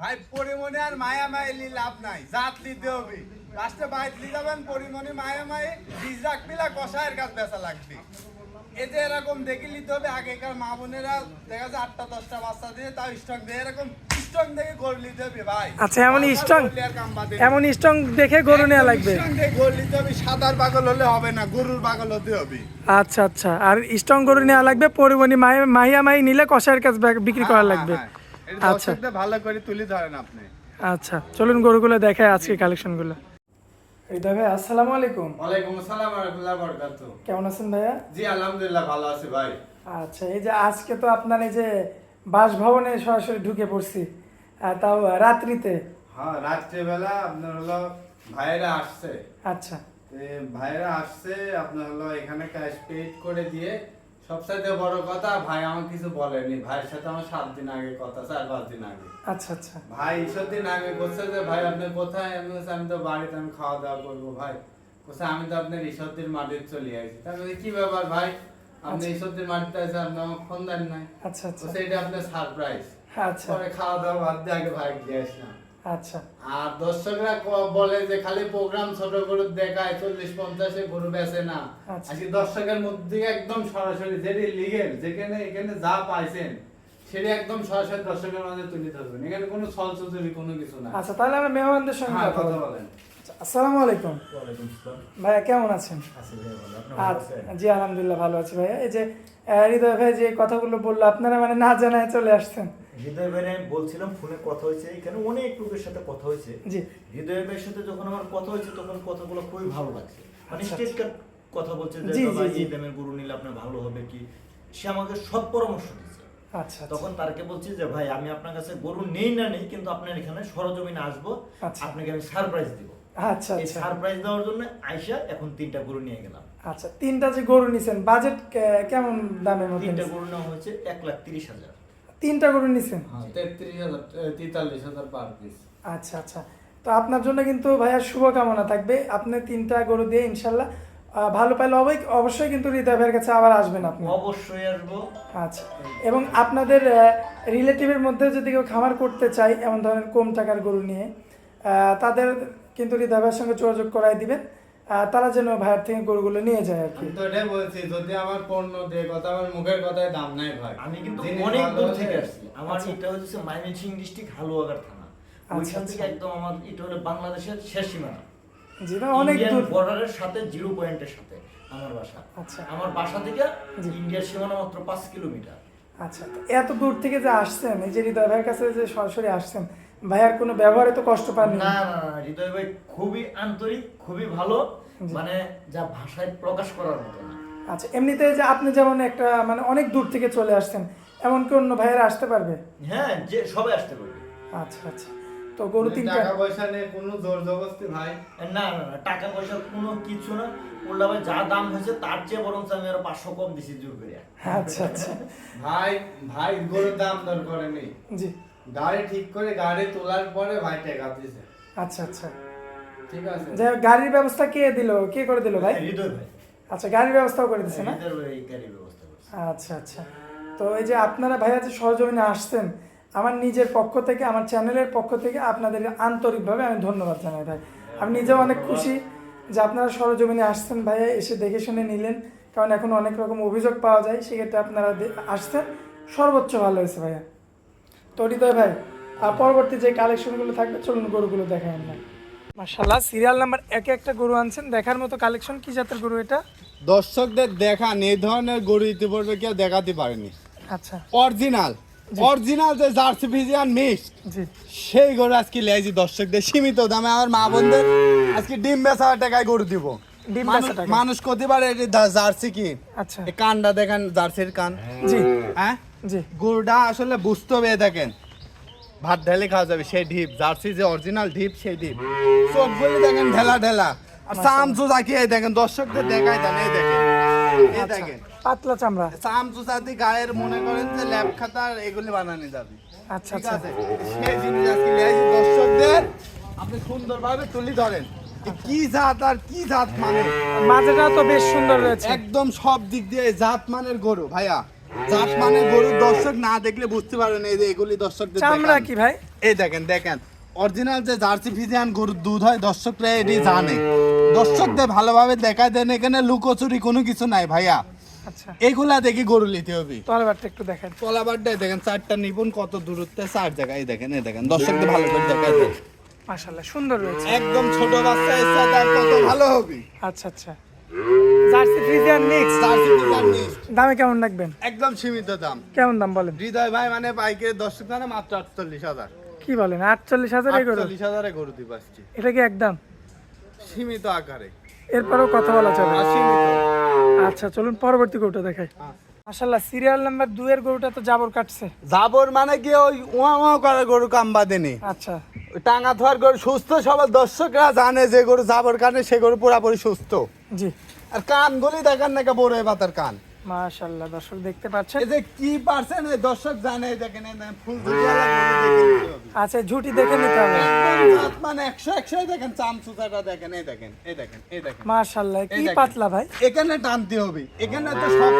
ভাই পরিমণি আর মায়া মাইলি লাভ নাই জাত নিতে হবে। লাস্টে নিয়ে যাবেন পরিমণি মায়া মাই বীজ রাখবিলা কষায়ের কাজ বেচা লাগবে। এতে এরকম দেখে নিতে হবে আগেকার মা বোনেরা দেখা যায় আটটা দশটা বাচ্চা দিয়ে তাও স্টক দিয়ে এরকম দেখে গরু নিতে হবে ভাই। আচ্ছা, এমন এমন স্ট্রং দেখে গরু নেওয়া লাগবে? গরু নিতে হবে সাদার পাগল হলে হবে না গরুর পাগল হতে হবে। আচ্ছা আচ্ছা আর স্ট্রং গরু নেওয়া লাগবে পরিমণি মাহি মাহিয়া মাহি নিলে কষায়ের কাছে বিক্রি হ্যাঁ, করা লাগবে আচ্ছা। ভালো করে তুলে ধরেন আপনি। আচ্ছা চলুন গরুগুলো দেখায় আজকে কালেকশনগুলো। হৃদয় ভাই আসসালামু আলাইকুম। ওয়ালাইকুম আসসালাম রাহমাতুল্লাহ বরকাতু। কেমন আছেন ভাইয়া? জি আলহামদুলিল্লাহ ভালো আছি ভাই। আচ্ছা এই যে আজকে তো আপনার এই যে বাসভবনে সরাসরি ঢুকে পড়ছি তাও রাত্রিতে। হ্যাঁ রাত্রেবেলা আপনার হলো ভাইয়েরা আসছে। আচ্ছা। এ, ভাইয়েরা আসছে আপনার হলো এখানে ক্যাশ পেড করে দিয়ে সবসাথে বড় কথা ভাই আমাকে কিছু বলেনি। ভাইয়ের সাথে আমার সাত দিন আগে কথা চার পাঁচ দিন আগে। আচ্ছা আচ্ছা। ভাই ঈশ্বর দিন আগে বলছে যে ভাই আপনি কোথায়? আমি বলছি আমি তো বাড়িতে আমি খাওয়া দাওয়া করব ভাই। বলছে আমি তো আপনার ঈশ্বরদের মাটিতে চলে আসি তার বলছি, কি ব্যাপার ভাই? আপনি ঈশ্বরদের মাটিতে আছে আপনি আমাকে ফোন দেন নাই? আচ্ছা আচ্ছা। এটা আপনার সারপ্রাইজ আচ্ছা। পরে খাওয়া দাওয়া বাদ দিয়ে আগে ভাই দিয়ে আসলাম। আচ্ছা। আর দর্শকরা বলে যে খালি প্রোগ্রাম ছোট গরু দেখায় চল্লিশ পঞ্চাশে গরু বেচে না। আচ্ছা। আজকে দর্শকের মধ্যে একদম সরাসরি যেটি লিগেল যেখানে এখানে যা পাইছেন সেটা একদম সরাসরি দর্শকের মাঝে তুলে ধরবেন। এখানে কোনো ছল কোনো কিছু না। আচ্ছা তাহলে আমরা মেহমানদের সঙ্গে হ্যাঁ কথা বলেন। আচ্ছা, আসসালামু আলাইকুম। ভাইয়া কেমন আছেন? আচ্ছা জি আলহামদুলিল্লাহ ভালো আছি ভাইয়া। এই যে হৃদয় ভাই যে কথাগুলো বলল আপনারা মানে না জানায় চলে আসছেন। হৃদয় ভাইয়ের আমি বলছিলাম ফোনে কথা হয়েছে এখানে অনেক লোকের সাথে কথা হয়েছে। হৃদয় ভাইয়ের সাথে যখন আমার কথা হয়েছে তখন কথাগুলো খুবই ভালো লাগছে। মানে আচ্ছা। স্টেজ কথা বলছে যে বাবা। এই দামের গরু নিলে আপনার ভালো হবে কি? সে আমাকে সব পরামর্শ দিচ্ছে আচ্ছা আচ্ছা। তখন তারকে বলছি যে ভাই আমি আপনার কাছে গরু নেই না নেই কিন্তু আপনার এখানে সরজমিনে আসব। আচ্ছা। আপনাকে আমি সারপ্রাইজ দিব। আচ্ছা এই আচ্ছা। সারপ্রাইজ দেওয়ার জন্য আইসা এখন তিনটা গরু নিয়ে গেলাম। আচ্ছা তিনটা যে গরু নিছেন বাজেট কেমন দামের মধ্যে তিনটা গরু নেওয়া হয়েছে এক লাখ তিরিশ হাজার। তিনটা গরু নিছেন? তেত্রিশ হাজার তেতাল্লিশ হাজার পার পিস আচ্ছা আচ্ছা। তো আপনার জন্য কিন্তু ভাইয়া শুভকামনা থাকবে। আপনি তিনটা গরু দিয়ে ইনশাল্লাহ ভালো পাইলে অবৈ- অবশ্যই কিন্তু হৃদয় ভাইয়ের কাছে আবার আসবেন আপনি। অবশ্যই আসব। আচ্ছা। এবং আপনাদের রিলেটিভের মধ্যে যদি কেউ খামার করতে চায় এমন ধরনের কম টাকার গরু নিয়ে তাদের কিন্তু হৃদয় ভাইয়ের সঙ্গে যোগাযোগ করাই দিবেন। তারা যেন ভাইয়ের থেকে গরুগুলো নিয়ে যায় আর কি তো এটাই বলছি যদি আমার পণ্য দিয়ে কথা আমার মুখের কথায় দাম নাই ভাই আমি কিন্তু অনেক দূর থেকে আসছি আমার আচ্ছা। এটা হচ্ছে ময়মনসিং ডিস্ট্রিক্ট হালুয়াঘাট থানা আচ্ছা, ওইখান থেকে আচ্ছা। একদম আমার এটা হলো বাংলাদেশের শেষ সীমানা যেটা অনেক দূর বর্ডারের সাথে জিরো পয়েন্টের সাথে আমার বাসা আচ্ছা। আমার বাসা থেকে। ইন্ডিয়ার সীমানা মাত্র পাঁচ কিলোমিটার আচ্ছা এত দূর থেকে যে আসছেন এই যে হৃদয় ভাইয়ের কাছে যে সরাসরি আসছেন ভাইয়ার কোনো ব্যবহারে তো কষ্ট পাননি না না না হৃদয় ভাই খুবই আন্তরিক খুবই ভালো। মানে যা ভাষায় প্রকাশ করার মতো না। আচ্ছা এমনিতে যে আপনি যেমন একটা মানে অনেক দূর থেকে চলে আসছেন এমন কি অন্য ভাইয়েরা আসতে পারবে? হ্যাঁ যে সবাই আসতে পারবে। আচ্ছা আচ্ছা। তো গরু তিনটা টাকা পয়সা নেই কোনো জোর জবরদস্তি ভাই? না না না টাকা পয়সা কোনো কিছু না। উল্টা ভাই যা দাম হয়েছে তার চেয়ে বরং আমি আরও পাঁচশো কম দিছি জোর করে। আচ্ছা আচ্ছা। ভাই ভাই গরুর দাম দর করেনি। জি। গাড়ি ঠিক করে গাড়ি তোলার পরে ভাই টাকা দিছে। আচ্ছা আচ্ছা। হোক, গাড়ির ব্যবস্থা কে দিল? কে করে দিল ভাই? আচ্ছা গাড়ির ব্যবস্থাও করে দিচ্ছে না? আচ্ছা আচ্ছা। তো এই যে আপনারা ভাইয়া যে সহযোগিতা আসছেন আমার নিজের পক্ষ থেকে আমার চ্যানেলের পক্ষ থেকে আপনাদের আন্তরিকভাবে আমি ধন্যবাদ জানাই ভাই। আমি নিজেও অনেক খুশি যে আপনারা সরজমিনে আসছেন ভাইয়া এসে দেখে শুনে নিলেন। কারণ এখন অনেক রকম অভিযোগ পাওয়া যায় সেক্ষেত্রে আপনারা আসছেন। সর্বোচ্চ ভালো হয়েছে ভাইয়া। তো হৃদয় ভাই আর পরবর্তী যে কালেকশনগুলো থাকবে চলুন গরুগুলো দেখায় আমরা। মার্শাল্লাহ সিরিয়াল নাম্বার একে একটা গরু আনছেন। দেখার মতো কালেকশন কি জাতের গরু এটা? দর্শকদের দেখান এই ধরনের গরু ইতিপূর্বে কেউ দেখাতে পারেনি। আচ্ছা। অরিজিনাল অরিজিনাল যে জার্সি ফিজিয়ান মিক্সড সেই গরু আজকে লেয়াছি দর্শকদের সীমিত দামে আমার মা বোনদের আজকে ডিম বেচা টাকায় গরু দিব। ডিম মানুষ- করতে পারে জার্সি কি? আচ্ছা। কানটা দেখেন জার্সির কান। জি। হ্যাঁ? জি। গরুটা আসলে বুঝতে হবে দেখেন। ভাত ঢেলে খাওয়া যাবে সেই ঢিপ। জার্সি যে অরিজিনাল ঢিপ সেই ঢিপ। চোখগুলি দেখেন ঢেলা ঢেলা। আর চামচু তাকিয়ে দেখেন দর্শকদের দেখাই দেন এই দেখেন। এই আচ্ছা। দেখেন। পাতলা চামড়া। চামচু চাতি গায়ের মনে করেন যে ল্যাব খাতার এগুলি বানানো যাবে। আচ্ছা ঠিক আচ্ছা। আছে? সেই জিনিস আজকে দর্শকদের। আপনি সুন্দরভাবে তুলি ধরেন কি জাত আর কি জাত মানে মাঝেটা তো বেশ সুন্দর রয়েছে। একদম সব দিক দিয়ে জাত মানের গরু ভাইয়া। জাত মানের গরু দর্শক না দেখলে বুঝতে পারবেন এই যে এগুলি দর্শকদের চামড়া কি ভাই? এই দেখেন দেখেন। অরিজিনাল যে জার্সি ফিজিয়ান গরুর দুধ হয় দর্শকরা এটি জানে। দর্শকদের ভালোভাবে দেখায় দেন এখানে লুকোচুরি কোনো কিছু নাই ভাইয়া। আচ্ছা। এইগুলা দেখি গরু নিতে হবে। তলাবারটা একটু দেখেন। তলাবারটাই দেখেন চারটা নিপুণ কত দূরত্বে চার জায়গায়। এই দেখেন এই দেখেন দর্শকদের ভালো করে দেখায় দেন। মাশাল্লাহ সুন্দর রয়েছে। একদম ছোট বাচ্চা এর সাথে আর কত ভালো হবে। আচ্ছা আচ্ছা। Jersey Friesian mix Jersey Friesian mix। দামে কেমন রাখবেন? একদম সীমিত দাম। কেমন দাম বলেন? হৃদয় ভাই মানে মানে মাত্র আটচল্লিশ হাজার। কি বলেন? গরু? এটা কি একদম? সীমিত আকারে। এরপরেও কথা বলা সীমিত। আচ্ছা চলুন পরবর্তী গরুটা দেখাই। মাশাল্লাহ সিরিয়াল নাম্বার দুইয়ের গরুটা তো জাবর কাটছে। জাবর মানে কি ওই উয়া উয়া করে গরু কাম বাঁধেনি আচ্ছা। ওই টাঙা থোয়ার গরু সুস্থ সবল দর্শকরা জানে যে গরু জাবর কানে সে গরু পুরাপুরি সুস্থ। জি। আর কান গুলি দেখান নাকি বড় পাতার কান? মাশাল্লাহ দর্শক দেখতে পাচ্ছেন? এই যে কি পারছেন দর্শক জানে দেখেন ফুল। আচ্ছা ঝুটি দেখে নিতে হবে। মানে একশো একশোই দেখেন চাম সুতাটা দেখেন এই দেখেন এই দেখেন এই দেখেন। কি পাতলা ভাই। এখানে টানতে হবে এখানে তো সব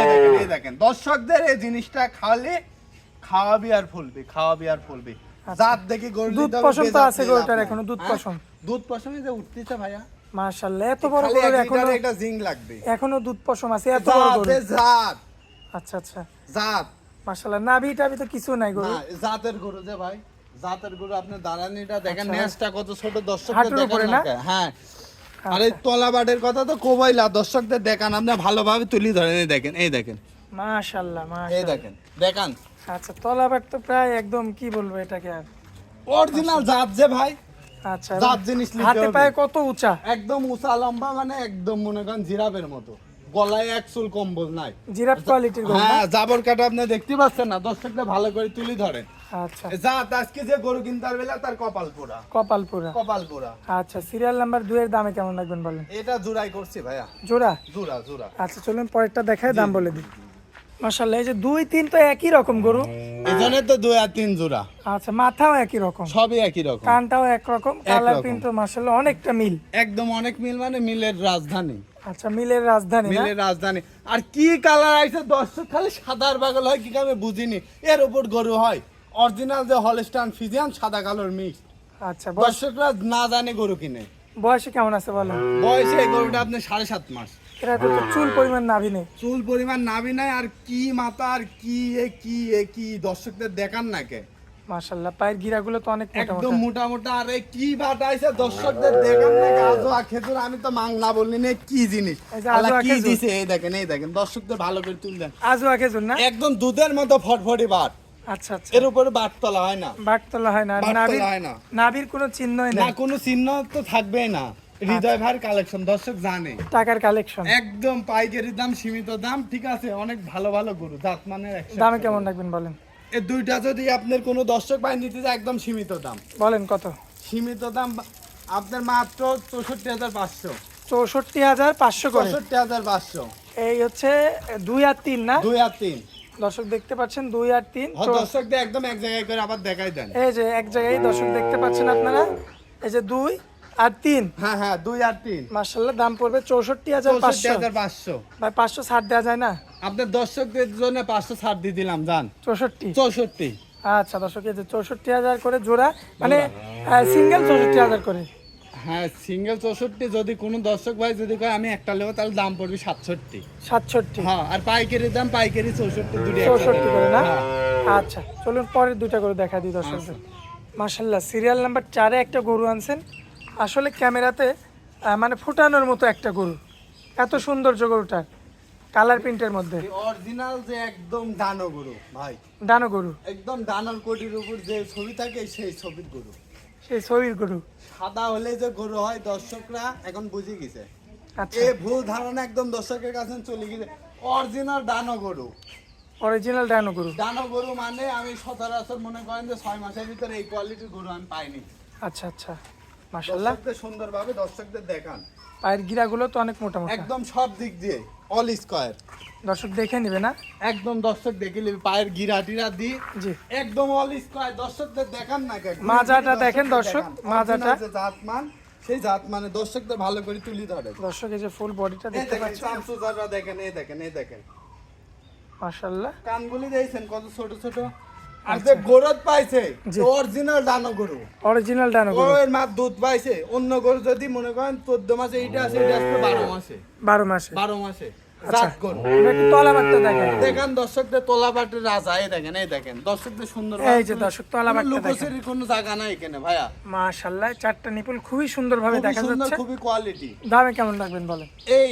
এই দেখেন এই দেখেন। দর্শকদের এই জিনিসটা খাওয়ালে খাওয়াবি আর ফুলবি খাওয়াবি আর ফুলবি। জাত দেখি গরু দুধ পশম তো আছে গরুটার এখনও, দুধ হ্যাঁ? পশম। দুধ পশমে যে উঠতেছে ভাইয়া। মাশাল্লাহ এত বড় গরু এখনও একটা জিং লাগবে। এখনও দুধ পশম আছে এত বড় গরু। জাত। আচ্ছা আচ্ছা। জাত। মাশাল্লাহ নাভি টাভি তো কিছু নাই গরু। জাতের গরু যে ভাই জাতের গরু আপনি দাঁড়ানিটা দেখেন আচ্ছা। নেসটা কত ছোট দর্শকদের দেখেন না? হ্যাঁ। আর এই তলাবাটের কথা তো কবাইলা দর্শকদের দেখান আপনি ভালোভাবে তুলি ধরেন এই দেখেন এই দেখেন। মাশাল্লাহ এই দেখেন দেখান। আচ্ছা তলাবার তো প্রায় একদম কি বলব এটাকে আর? অরিজিনাল জাত যে ভাই। আচ্ছা জাত জিনিস হাতে পায়ে কত উঁচা? একদম উঁচা লম্বা মানে একদম মনে করেন জিরাফের মতো। গলায় এক চুল কম্বল নাই। জিরাফ কোয়ালিটির হ্যাঁ জাবর কাটা আপনি দেখতে পাচ্ছেন না। দর্শকদের ভালো করে তুলি ধরেন। আচ্ছা। জাত আজকে যে গরু কিনতে বেলা তার কপাল পোড়া। কপাল পুরা কপাল পোড়া। আচ্ছা সিরিয়াল নাম্বার এর দামে কেমন রাখবেন বলেন? এটা জোড়াই করছি ভাইয়া। জোড়া? জোড়া জোড়া। আচ্ছা চলুন পরেরটা দেখায় দাম বলে দিই। মাশাল্লাহ এই যে দুই তিন তো একই রকম গরু। তো দুই আর তিন জোড়া। আচ্ছা মাথাও একই রকম। সবই একই রকম। কানটাও একরকম কালার একরকম। প্রিন্ট মাশাল্লাহ অনেকটা মিল। একদম অনেক মিল মানে মিলের রাজধানী। আচ্ছা মিলের রাজধানী মিলের রাজধানী। আর কি কালার আইছে দর্শক খালি সাদার বাগল হয় কি আমি বুঝিনি। এর উপর গরু হয়। অরিজিনাল যে হলস্টান ফিজিয়ান সাদা কালোর মিক্স আচ্ছা দর্শকরা না জানে গরু কিনে। বয়সে কেমন আছে বলো বয়সে এই গরুটা আপনি সাড়ে সাত মাস। এটা তো তো চুল পরিমাণ নাভি নেই। চুল পরিমাণ নাবি নাই আর কি মাথা আর কি এ কি এ কি দর্শকদের দেখান না কে? মাশাল্লাহ পায়ের গিরাগুলো তো অনেক মোটা একদম মোটা মোটা মোটা আরে কি বাটা আইছে দর্শকদের দেখান না গাজো আর খেজুর আমি তো বললি না কি জিনিস? এই আল্লাহ কি দিছে? এই দেখেন এই দেখেন দর্শকদের ভালো করে তুল দেন। আজও না? একদম দুধের মতো ফটফটি বাট। আচ্ছা আচ্ছা। এর উপরে বাট তোলা হয় না। বাটতলা হয় না বাটতলা হয় না। নাভির কোনো চিহ্নই না কোনো চিহ্ন তো থাকবেই না। হৃদয় ভাইয়ের কালেকশন দর্শক জানে। টাকার কালেকশন একদম পাইকারি দাম সীমিত দাম ঠিক আছে? অনেক ভালো ভালো গরু জাত মানের দামে কেমন রাখবেন বলেন? এই দুইটা যদি আপনার কোনো দর্শক ভাই নিতে যায় একদম সীমিত দাম। বলেন কত? সীমিত দাম আপনার মাত্র চৌষট্টি হাজার পাঁচশো। চৌষট্টি হাজার পাঁচশো চৌষট্টি হাজার পাঁচশো। এই হচ্ছে দুই আর তিন না? দুই আর তিন। দর্শক দেখতে পাচ্ছেন দুই আর তিন। দর্শকদের একদম এক জায়গায় করে আবার দেখাই দেন। এই যে এক জায়গায় দর্শক দেখতে পাচ্ছেন আপনারা। এই যে দুই আর তিন? হ্যাঁ হ্যাঁ দুই আর তিন। মার্শাল্লাহ দাম পড়বে চৌষট্টি হাজার পাঁচশো। হাজার পাঁচশো। ভাই পাঁচশো ছাড় দেওয়া যায় না? আপনার দর্শকদের জন্য পাঁচশো ছাড় দিয়ে দিলাম জান। চৌষট্টি? চৌষট্টি। আচ্ছা দর্শক চৌষট্টি হাজার করে জোড়া মানে সিঙ্গেল চৌষট্টি হাজার করে। হ্যাঁ সিঙ্গেল চৌষট্টি যদি কোনো দর্শক ভাই যদি কয় আমি একটা নেব তাহলে দাম পড়বে সাতষট্টি। সাতষট্টি? হ্যাঁ আর পাইকারির দাম পাইকারি চৌষট্টি দুটি চৌষট্টি করে। না? হ্যাঁ। আচ্ছা চলুন পরের দুইটা করে দেখা দিই দর্শকদের। মার্শাল্লাহ সিরিয়াল নাম্বার চারে একটা গরু আনছেন। আসলে ক্যামেরাতে মানে ফুটানোর মতো একটা গরু। এত সৌন্দর্য গরুটার কালার প্রিন্টের মধ্যে। অরিজিনাল যে একদম ডানো গরু ভাই। ডানো গরু। একদম ডানার কোটির উপর যে ছবি থাকে সেই ছবির গরু। সেই ছবির গরু। সাদা হলে যে গরু হয় দর্শকরা এখন বুঝে গেছে। আচ্ছা। এ ভুল ধারণা একদম দর্শকের কাছে চলে গেছে। অরিজিনাল ডানো গরু। অরিজিনাল ডানো গরু। ডানো গরু মানে আমি সচরাচর মনে করেন যে ছয় মাসের ভিতরে এই কোয়ালিটির গরু আমি পাইনি। আচ্ছা আচ্ছা। দর্শকদের সুন্দরভাবে দর্শকদের দেখান। পায়ের গিরাগুলো তো অনেক মোটা মোটা। একদম সব দিক দিয়ে অল স্কোয়ার দর্শক দেখে নিবে না? একদম দর্শক দেখে নিবি পায়ের গিরা টিরা দি জি। একদম অল স্কোয়ার দর্শকদের দেখান না কে মাজাটা দেখেন দর্শক, মাজাটা। জাতমান সেই জাত মানে দর্শকদের ভালো করে তুলি ধরে দর্শক এই যে ফুল বডিটা দেখতে পাচ্ছেন। চামচুজাররা দেখেন এই দেখেন এই দেখেন। মার্শাল্লাহ কানগুলি দিয়েছেন কত ছোট ছোট? আর যে গরুত পাইছে। অরিজিনাল ডানো গরু। অরিজিনাল ডানো গরু। ওর মা দুধ পাইছে অন্য গরু যদি মনে করেন চোদ্দ মাসে এইটা আছে এটা আসবে বারো মাসে। বারো মাসে। বারো মাসে আচ্ছা। জাত গরু। তলা বাটটা দেখেন। দেখেন দর্শকদের তোলাবাটের রাজা এই দেখেন এই দেখেন। দর্শকদের সুন্দর এই যে দর্শক, তোলাবাটটা দেখেন। কোনো জায়গা নাই এখানে ভাইয়া। চারটা নিপুল খুবই সুন্দরভাবে দেখা সুন্দর যাচ্ছে। খুবই কোয়ালিটি দামে কেমন রাখবেন বলেন? এই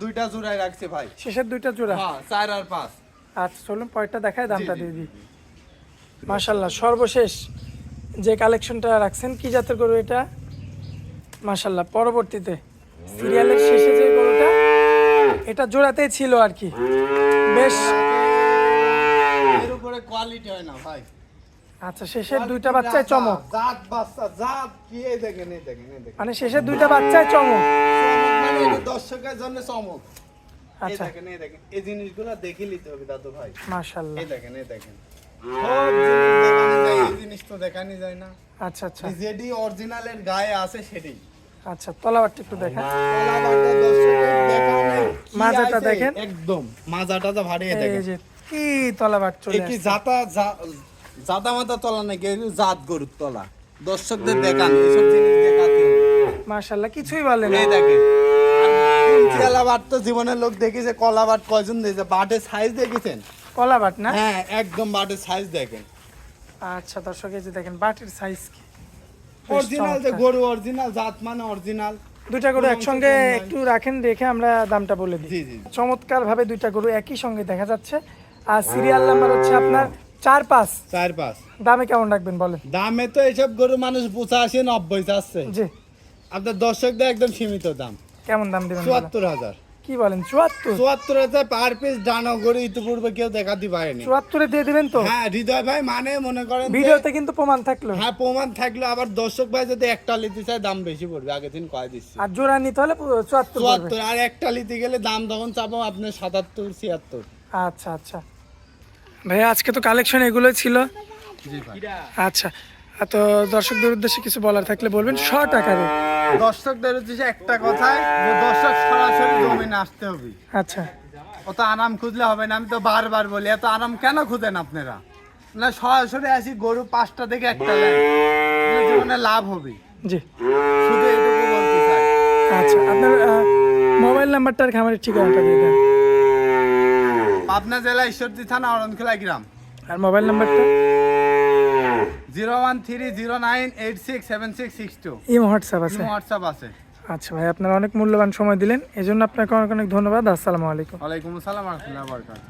দুইটা জোড়ায় রাখছে ভাই। শেষের দুইটা জোড়া? হ্যাঁ চার আর পাঁচ। আচ্ছা চলুন পরেরটা দেখায় দামটা। দিয়ে দিই। মাশাল্লাহ সর্বশেষ যে কালেকশনটা রাখছেন কি জাতের গরু এটা? মাশাল্লাহ পরবর্তীতে সিরিয়ালের শেষে যে গরুটা এটা জোড়াতেই ছিল আর কি। বেশ। এর উপরে কোয়ালিটি হয় না ভাই। আচ্ছা শেষের দুইটা বাচ্চায় চমক। জাত বাচ্চা জাত কি এই দেখেন এই দেখেন এই দেখেন। মানে শেষের দুইটা বাচ্চায় চমক মানে এটা দর্শকের জন্য চমক। এই আচ্ছা। দেখেন এই দেখেন এই জিনিসগুলো দেখে নিতে হবে দাদু ভাই। মাশাল্লাহ। এই দেখেন এই দেখেন। সব জিনিস দেখানি যায় এই জিনিস তো দেখানি যায় না। আচ্ছা আচ্ছা। যেটি অরিজিনালের গায়ে আছে সেটাই আচ্ছা তলাবারটা একটু দেখা কলাবারটা দর্শকের দেখানে মাজাটা দেখেন। একদম মাজাটা তো ভারী দেখেন। কি তলাবার চলে কি জাতা জাতা মাতা তলা নাকি? জাত গরুর তলা। দর্শকদের দেখান এসব জিনিস দেখাতে হবে। কিছুই বলেন এই দেখেন। কলাবাট তো জীবনের লোক দেখেছে কলাবাট কয়জন দিয়েছে? বাটের সাইজ দেখেছেন? কলাবাট না? হ্যাঁ একদম বাটের সাইজ দেখেন। আচ্ছা দর্শক এই যে দেখেন বাটির সাইজ কি? অরিজিনাল যে। গরু অরিজিনাল জাত মানে অরিজিনাল দুইটা গরু একসঙ্গে। একটু রাখেন রেখে আমরা দামটা বলে দিই। চমৎকার ভাবে দুইটা গরু একই সঙ্গে দেখা যাচ্ছে। আর সিরিয়াল নাম্বার হচ্ছে আপনার চার পাঁচ। চার পাঁচ। দামে কেমন রাখবেন বলেন? দামে তো এইসব গরু মানুষ পঁচাশি নব্বই চাচ্ছে। জি। আপনার দর্শকদের একদম সীমিত দাম। কেমন দাম দেবেন চুয়াত্তর হাজার। কি বলেন? চুয়াত্তর। চুয়াত্তর হাজার পার পিস ডানো ইতিপূর্বে কেউ দেখাতে পারেনি। চুয়াত্তরে দিয়ে দিবেন তো? হ্যাঁ হৃদয় ভাই মানে মনে করেন ভিডিওতে কিন্তু প্রমাণ থাকল। হ্যাঁ প্রমাণ থাকল। আবার দর্শক ভাই যদি একটা নিতে চায় দাম বেশি পড়বে। আগের দিন কয় দিচ্ছি। আর জোড়া নিতে হলে চুয়াত্তর। চুয়াত্তর আর একটা নিতে গেলে দাম তখন চাপো আপনার সাতাত্তর ছিয়াত্তর। আচ্ছা আচ্ছা। ভাইয়া আজকে তো কালেকশন এগুলোই ছিল। আচ্ছা। তো দর্শকদের উদ্দেশ্যে কিছু বলার থাকলে বলবেন শর্ট আকারে। দর্শকদের হচ্ছে একটা কথাই যে দর্শক সরাসরি জমিনে আসতে হবে। আচ্ছা। অত আরাম খুঁজলে হবে না আমি তো বারবার বলি এত আরাম কেন খুঁজেন আপনারা? না সরাসরি আসি গরু পাঁচটা থেকে একটা জীবনে লাভ হবে। জি। শুধু এটুকু বলতে চাই। আচ্ছা আপনার মোবাইল নাম্বারটা আর খামারের ঠিকানাটা দিয়ে দেন। পাবনা জেলা ঈশ্বরদী থানা অরণখোলা গ্রাম। আর মোবাইল নাম্বারটা? Zero one three zero nine eight six seven six six two. ইম হোয়াটসঅ্যাপ আছে। হোয়াটসঅ্যাপ আছে। আচ্ছা ভাই আপনার অনেক মূল্যবান সময় দিলেন এজন্য আপনাকে অনেক অনেক ধন্যবাদ আসসালামু আলাইকুম। ওয়ালাইকুম আসসালাম রহমতুল্লাহ বরকাত